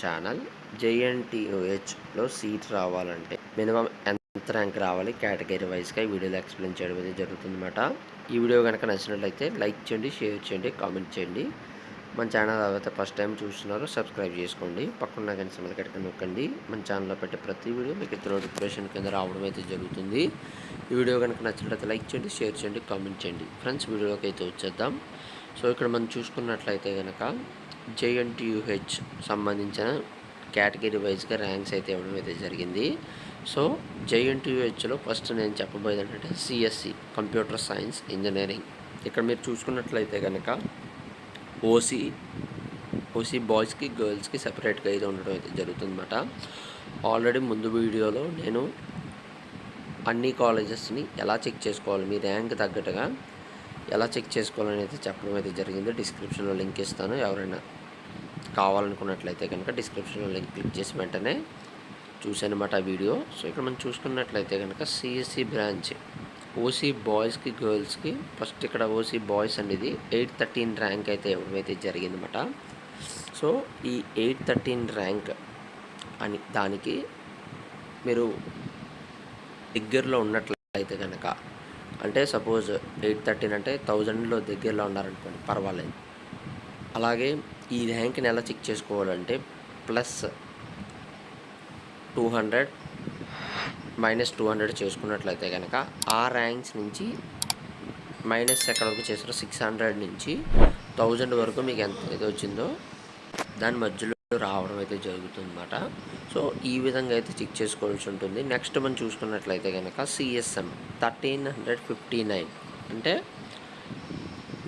Channel జేఎన్టీఓహెచ్లో seat రావాలంటే minimum ఎంత ర్యాంక్ రావాలి కేటగిరీ వైజ్గా ఈ వీడియోలో ఎక్స్ప్లెయిన్ చేయడం అనేది జరుగుతుందన్నమాట. ఈ వీడియో కనుక నచ్చినట్లయితే లైక్ చేయండి షేర్ చేయండి కామెంట్ చేయండి. మన ఛానల్ ఎవరైతే ఫస్ట్ టైం చూస్తున్నారో సబ్స్క్రైబ్ చేసుకోండి. పక్కన కానీ సమయ కనుక నొక్కండి. మన ఛానల్లో పెట్టే ప్రతి వీడియో మీకు ఇతర నోటిఫికేషన్ కింద రావడం అయితే జరుగుతుంది. ఈ వీడియో కనుక నచ్చినట్లయితే లైక్ చేయండి షేర్ చేయండి కామెంట్ చేయండి. ఫ్రెండ్స్ వీడియోలోకి అయితే వచ్చేద్దాం. సో ఇక్కడ మనం చూసుకున్నట్లయితే కనుక జేఎన్టీయూహెచ్ సంబంధించిన కేటగిరీ వైజ్గా ర్యాంక్స్ అయితే ఇవ్వడం అయితే జరిగింది. సో జేఎన్టీయూహెచ్లో ఫస్ట్ నేను చెప్పబోయేది ఏంటంటే సిఎస్సి కంప్యూటర్ సైన్స్ ఇంజనీరింగ్. ఇక్కడ మీరు చూసుకున్నట్లయితే కనుక ఓసీ ఓసీ బాయ్స్కి గర్ల్స్కి సపరేట్గా అయితే ఉండడం అయితే జరుగుతుందన్నమాట. ఆల్రెడీ ముందు వీడియోలో నేను అన్ని కాలేజెస్ని ఎలా చెక్ చేసుకోవాలి మీ ర్యాంక్ తగ్గట్టుగా ఎలా చెక్ చేసుకోవాలని అయితే చెప్పడం అయితే జరిగింది. డిస్క్రిప్షన్లో లింక్ ఇస్తాను. ఎవరైనా కావాలనుకున్నట్లయితే కనుక డిస్క్రిప్షన్లో లింక్ క్లిక్ చేసి వెంటనే చూసానమాట ఆ వీడియో సో ఇక్కడ మనం చూసుకున్నట్లయితే కనుక సిఎస్సి బ్రాంచ్ ఓసీ బాయ్స్కి గర్ల్స్కి ఫస్ట్ ఇక్కడ ఓసీ బాయ్స్ అనేది ఎయిట్ థర్టీన్ ర్యాంక్ అయితే ఇవ్వడమైతే జరిగిందన్నమాట. సో ఈ ఎయిట్ థర్టీన్ ర్యాంక్ అని దానికి మీరు దగ్గరలో ఉన్నట్లయితే కనుక అంటే సపోజ్ ఎయిట్ థర్టీన్ అంటే థౌజండ్లో దగ్గరలో ఉన్నారనుకోండి పర్వాలేదు. అలాగే ఈ ర్యాంక్ని ఎలా చెక్ చేసుకోవాలంటే plus two hundred minus two hundred చేసుకున్నట్లయితే కనుక ఆ ర్యాంక్స్ నుంచి మైనస్ ఎక్కడ వరకు చేసారో సిక్స్ హండ్రెడ్ నుంచి థౌజండ్ వరకు మీకు ఎంత అయితే వచ్చిందో దాని మధ్యలో రావడం అయితే జరుగుతుందన్నమాట. సో ఈ విధంగా అయితే చెక్ చేసుకోవాల్సి ఉంటుంది. నెక్స్ట్ మనం చూసుకున్నట్లయితే కనుక CSM thirteen hundred fifty nine అంటే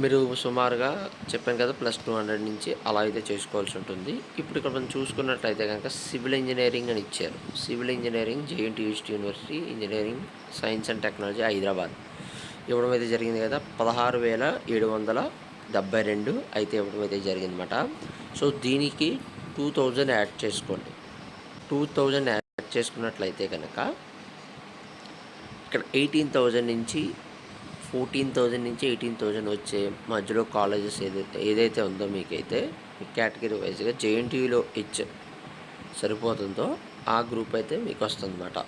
మీరు సుమారుగా చెప్పాను కదా ప్లస్ టూ హండ్రెడ్ నుంచి అలా అయితే చేసుకోవాల్సి ఉంటుంది. ఇప్పుడు ఇక్కడ మనం చూసుకున్నట్లయితే కనుక సివిల్ ఇంజనీరింగ్ అని ఇచ్చారు. Civil engineering JNT university engineering science and technology Hyderabad. ఇవ్వడం అయితే జరిగింది కదా పదహారు వేల ఏడు వందల డెబ్బై రెండు అయితే ఇవ్వడం అయితే జరిగిందన్నమాట. సో దీనికి టూ థౌజండ్ యాడ్ చేసుకోండి. టూ థౌజండ్ యాడ్ చేసుకున్నట్లయితే కనుక ఇక్కడ ఎయిటీన్ థౌజండ్ నుంచి ఫోర్టీన్ థౌజండ్ నుంచి ఎయిటీన్ థౌజండ్ వచ్చే మధ్యలో కాలేజెస్ ఏదైతే ఏదైతే ఉందో మీకైతే మీ కేటగిరీ వైజ్గా జేఎన్టీయూలో హెచ్ సరిపోతుందో ఆ గ్రూప్ అయితే మీకు వస్తుందన్నమాట.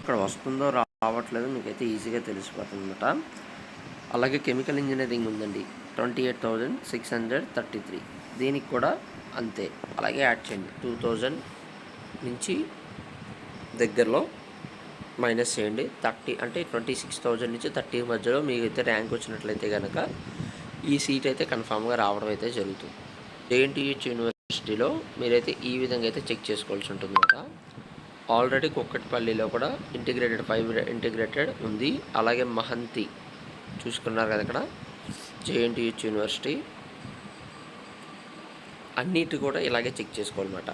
ఇక్కడ వస్తుందో రావట్లేదో మీకైతే ఈజీగా తెలిసిపోతుందన్నమాట. అలాగే కెమికల్ ఇంజనీరింగ్ ఉందండి twenty eight thousand six hundred thirty three. దీనికి కూడా అంతే. అలాగే యాడ్ చేయండి టూ థౌజండ్ నుంచి దగ్గరలో మైనస్ చేయండి. థర్టీ అంటే ట్వంటీ సిక్స్ థౌజండ్ నుంచి థర్టీ మధ్యలో మీకు అయితే ర్యాంక్ వచ్చినట్లయితే కనుక ఈ సీట్ అయితే కన్ఫామ్గా రావడం అయితే జరుగుతుంది. జేఎన్టీహెచ్ యూనివర్సిటీలో మీరైతే ఈ విధంగా అయితే చెక్ చేసుకోవాల్సి ఉంటుంది కదా. ఆల్రెడీ కుక్కటిపల్లిలో కూడా ఇంటిగ్రేటెడ్ ఫైవ్ ఇంటిగ్రేటెడ్ ఉంది. అలాగే మహంతి చూసుకున్నారు కదా ఇక్కడ. JNTH university. అన్నిటి కూడా ఇలాగే చెక్ చేసుకోవాలన్నమాట.